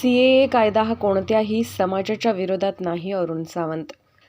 C ए कायदा हा कोणत्याही समाजाच्या विरोधात नाही अरुण सावंत.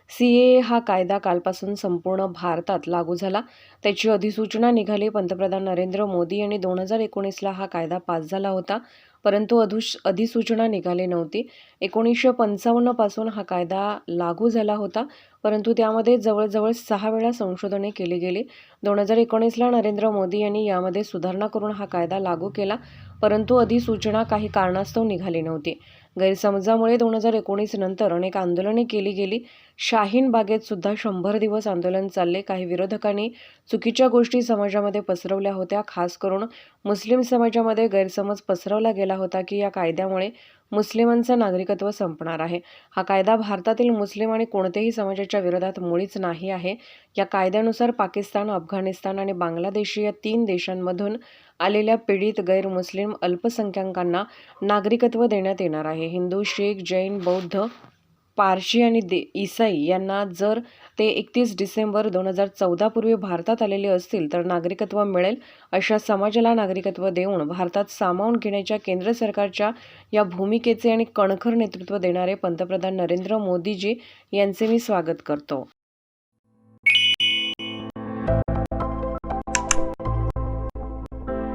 सी ए हा कायदा कालपासून संपूर्ण भारतात लागू झाला. त्याची अधिसूचना निघाली. पंतप्रधान नरेंद्र मोदी यांनी दोन हजार एकोणीसला हा कायदा पास झाला होता. परंतु अधुश अधिसूचना निघाली नव्हती. एकोणीसशे पंचावन्नपासून हा कायदा लागू झाला होता परंतु त्यामध्ये जवळजवळ सहा वेळा संशोधने केली गेली. दोन हजार एकोणीसला नरेंद्र मोदी यांनी यामध्ये सुधारणा करून हा कायदा लागू केला परंतु अधिसूचना काही कारणास्तव निघाली नव्हती. गैरसमजामुळे दोन हजार एकोणीस नंतर अनेक आंदोलने केली गेली. शाहीन बागेत सुद्धा शंभर दिवस आंदोलन चालले. काही विरोधकांनी चुकीच्या गोष्टी समाजामध्ये पसरवल्या होत्या खास करून मुस्लिम समाजामध्ये गैरसमज पसरवला गेला होता की या कायद्यामुळे मुस्लिमांचं नागरिकत्व संपणार आहे. हा कायदा भारतातील मुस्लिम आणि कोणत्याही समाजाच्या विरोधात मुळीच नाही आहे. या कायद्यानुसार पाकिस्तान अफगाणिस्तान आणि बांगलादेश या तीन देशांमधून आलेल्या पीडित गैरमुस्लिम अल्पसंख्याकांना नागरिकत्व देण्यात येणार आहे. हिंदू शीख जैन बौद्ध पारशी आणि दे इसाई यांना जर ते एकतीस डिसेंबर दोन हजार चौदापूर्वी भारतात आलेले असतील तर नागरिकत्व मिळेल अशा समाजाला नागरिकत्व देऊन भारतात सामावून घेण्याच्या केंद्र सरकारच्या या भूमिकेचे आणि कणखर नेतृत्व देणारे पंतप्रधान नरेंद्र मोदीजी यांचे मी स्वागत करतो.